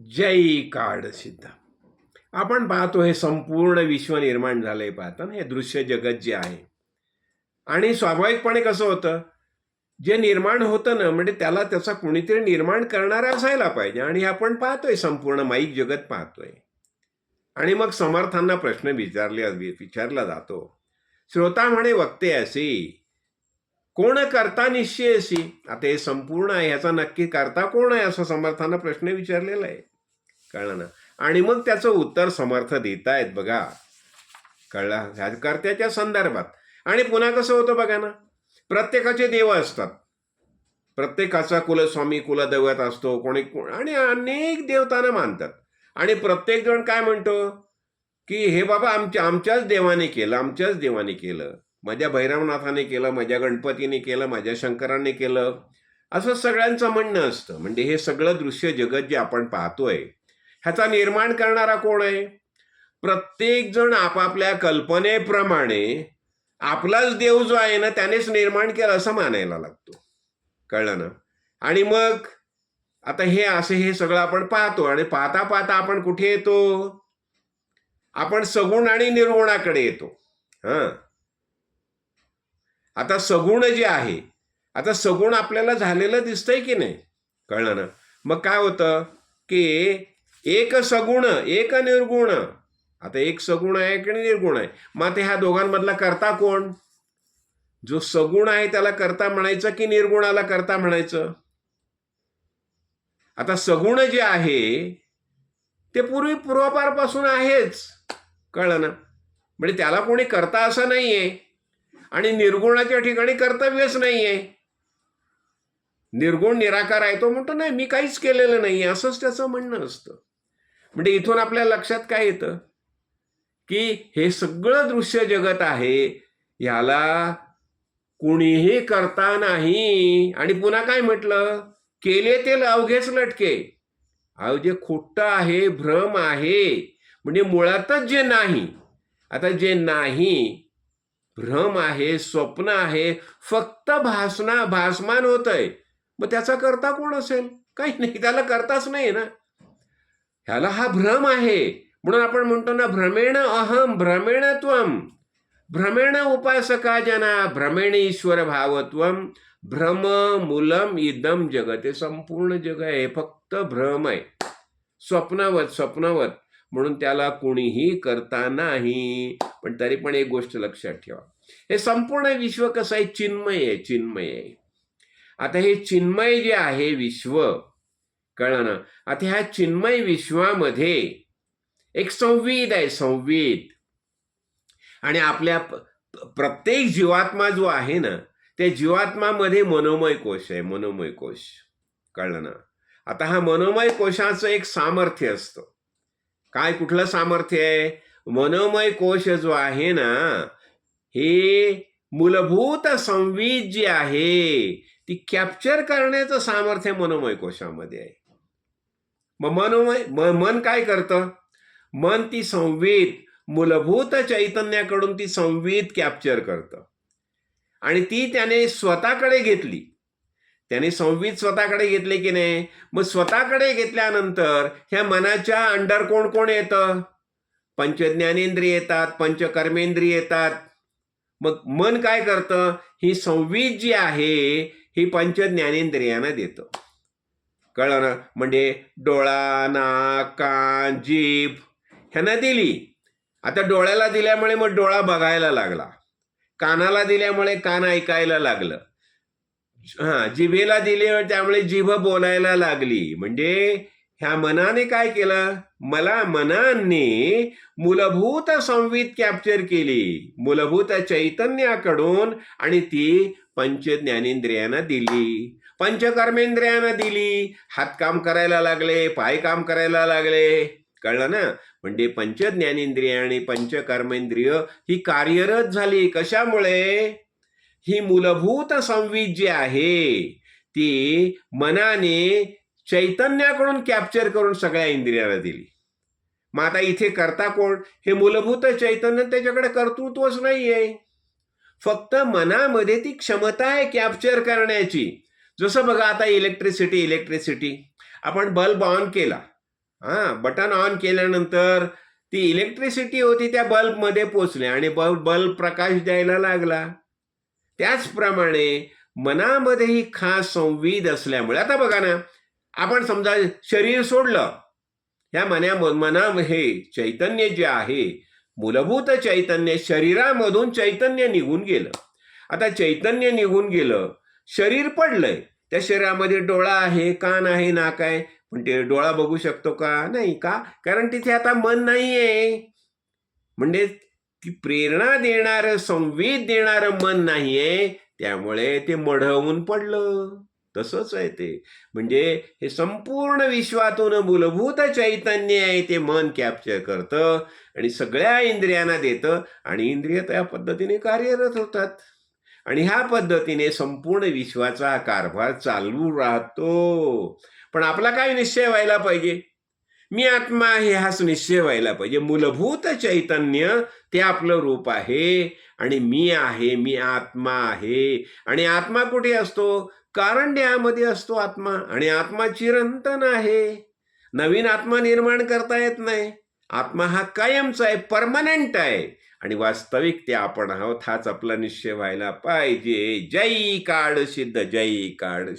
जय काड सिद्ध आपण पाहतो हे संपूर्ण विश्व निर्माण झालंय पाहता ना हे दृश्य जगत जे आहे. आणि स्वाभाविकपणे कसं होतं? जे निर्माण होतं ना म्हणजे त्याला त्याचा कुणीतरी निर्माण करणारा असायला पाहिजे. आणि हे आपण पाहतोय संपूर्ण माईक जगत पाहतोय. आणि मग समर्थांना प्रश्न विचारले विचारला जातो. श्रोता म्हणे वक्ते असे कोण करता निश्चयशी आता हे संपूर्ण आहे ह्याचा नक्की करता कोण आहे असं समर्थानं प्रश्न विचारलेला आहे. कळलं ना? आणि मग त्याचं उत्तर समर्थ देतायत बघा. कळलं? ह्या कर्त्याच्या संदर्भात. आणि पुन्हा कसं होतं बघा ना? प्रत्येकाचे देव असतात. प्रत्येकाचा कुलस्वामी कुलदैवत असतो कोणी कोण आणि अनेक देवतांना मानतात. आणि प्रत्येक जण काय म्हणतो? की हे बाबा आमच्या आमच्याच देवाने केलं आमच्याच देवाने केलं. माझ्या भैरवनाथाने केलं माझ्या गणपतीने केलं माझ्या शंकराने केलं असं सगळ्यांचं म्हणणं असतं. म्हणजे हे सगळं दृश्य जगत जे आपण पाहतोय ह्याचा निर्माण करणारा कोण आहे? प्रत्येक जण आपापल्या कल्पनेप्रमाणे आपलाच देव जो आहे ना त्यानेच निर्माण केलं असं मानायला लागतो. कळलं ना? आणि मग आता हे असे हे सगळं आपण पाहतो आणि पाहता पाहता आपण कुठे येतो? आपण सगुण आणि निर्गुणाकडे येतो. हां. आता सगुण जे आहे आता सगुण आपल्याला झालेलं दिसतंय की नाही? कळलं ना? मग काय होतं की एक सगुण एक निर्गुण. आता एक सगुण आहे की निर्गुण आहे? मग आता ह्या दोघांमधला करता कोण? जो सगुण आहे त्याला करता म्हणायचं की निर्गुणाला करता म्हणायचं? आता सगुण जे आहे ते पूर्वी पूर्वापारपासून आहेच. कळलं ना? म्हणजे त्याला कोणी करता असं नाहीये. आणि निर्गुणाच्या ठिकाणी कर्तव्यच नाहीये. निर्गुण निराकार आहे तो म्हणतो नाही मी काहीच केलेलं नाही असंच त्याचं म्हणणं असतं. म्हणजे इथून आपल्या लक्षात काय येतं? की हे सगळं दृश्य जगत आहे याला कुणीही करता नाही. आणि पुन्हा काय म्हटलं? केले ते अवघेच लटके. अहो जे खोटं आहे भ्रम आहे म्हणजे मुळातच जे नाही. आता जे नाही भ्रम आहे स्वप्न आहे फक्त भासना भासमान होत आहे मग त्याचा करता कोण असेल? काही नाही त्याला करताच नाही ना. ह्याला हा भ्रम आहे. म्हणून आपण म्हणतो ना भ्रमेण अहम भ्रमेण त्वम भ्रमेण उपासका जना भ्रमेण ईश्वर भावत्वम भ्रम मुलम इदम जगत हे संपूर्ण जग आहे फक्त भ्रम आहे. स्वप्नवत स्वप्नवत. म्हणून त्याला कोणीही करता नाही. पण तरी पण एक गोष्ट लक्षात ठेवा. हे संपूर्ण विश्व कसं आहे? चिन्मय आहे चिन्मय आहे. आता हे चिन्मय जे आहे विश्व कळलं ना? आता ह्या चिन्मय विश्वामध्ये एक संविद आहे संवेद. आणि आपल्या प्रत्येक जीवात्मा जो आहे ना त्या जीवात्मामध्ये मनोमय कोश आहे मनोमय कोश. कळलं ना? आता हा मनोमय कोशाचं एक सामर्थ्य असतं. काय कुठलं सामर्थ्य आहे? मनोमय कोश जो आहे ना हे मूलभूत संवेद जी आहे ती कॅप्चर करण्याचं सामर्थ्य मनोमय कोशामध्ये आहे. मग मनोमय मन काय करतं? मन ती संवेद मूलभूत चैतन्याकडून ती संवेद कॅप्चर करतं. आणि ती त्याने स्वतःकडे घेतली. त्याने संविध स्वतःकडे घेतले की नाही? मग स्वतःकडे घेतल्यानंतर ह्या मनाच्या अंडर कोण कोण येतं? पंचज्ञानेंद्रिय येतात पंचकर्मेंद्रिय येतात. मग मन काय करतं? ही संविध जी आहे ही पंचज्ञानेंद्रियांना देतं. कळलं ना? म्हणजे डोळा नाक कान जीभ ह्यांना दिली. आता डोळ्याला दिल्यामुळे मग डोळा बघायला लागला. कानाला दिल्यामुळे कान ऐकायला लागलं. हा जिभेला दिले त्यामुळे जिभ बोलायला लागली. म्हणजे ह्या मनाने काय केलं? मला मनाने मूलभूत संवित कॅप्चर केली. मूलभूत चैतन्याकडून आणि ती पंच ज्ञानेंद्रियांना दिली. पंचकर्मेंद्रियांना दिली. हातकाम करायला लागले पाय काम करायला लागले. कळलं ना? म्हणजे पंचज्ञानेंद्रिय आणि पंचकर्मेंद्रिय ही कार्यरत झाली. कशामुळे? ही मूलभूत संवित जी आहे ती मनाने चैतन्याकडून कॅप्चर करून सगळ्या इंद्रियाला दिली. मग आता इथे करता कोण? हे मूलभूत चैतन्य त्याच्याकडे कर्तृत्वच नाहीये. फक्त मनामध्ये ती क्षमता आहे कॅप्चर करण्याची. जसं बघा आता इलेक्ट्रिसिटी इलेक्ट्रिसिटी आपण बल्ब ऑन केला. हां बटन ऑन केल्यानंतर ती इलेक्ट्रिसिटी होती त्या बल्बमध्ये पोचली आणि बल्ब बल्ब प्रकाश द्यायला लागला. त्याचप्रमाणे मनामध्येही खास संविध असल्यामुळे आता बघा ना आपण समजा शरीर सोडलं ह्या मना मना हे चैतन्य जे आहे मूलभूत चैतन्य शरीरामधून चैतन्य निघून गेलं. आता चैतन्य निघून गेलं शरीर पडलंय त्या शरीरामध्ये डोळा आहे कान आहे नाक आहे पण ते डोळा बघू शकतो का? नाही का? कारण तिथे आता मन नाहीये. म्हणजे ती प्रेरणा देणारं संवेद देणारं मन नाहीये त्यामुळे ते मढवून पडलं. तसंच आहे ते. म्हणजे हे संपूर्ण विश्वातून मूलभूत चैतन्य आहे ते मन कॅप्चर करतं आणि सगळ्या इंद्रियांना देतं आणि इंद्रिय त्या पद्धतीने कार्यरत होतात. आणि ह्या पद्धतीने संपूर्ण विश्वाचा कारभार चालू राहतो. पण आपला काय निश्चय व्हायला पाहिजे? मी आत्मा आहे हाच निश्चय व्हायला पाहिजे. मूलभूत चैतन्य ते आपलं रूप आहे. आणि मी आहे मी आत्मा आहे. आणि आत्मा कुठे असतो? कारण देहामध्ये असतो आत्मा. आणि आत्मा चिरंतन आहे. नवीन आत्मा निर्माण करता येत नाही. आत्मा हा कायमचा आहे परमनंट आहे. आणि वास्तविक ते आपण आहोत हाच आपला निश्चय व्हायला पाहिजे. जय काळ सिद्ध जय काळ सिद्ध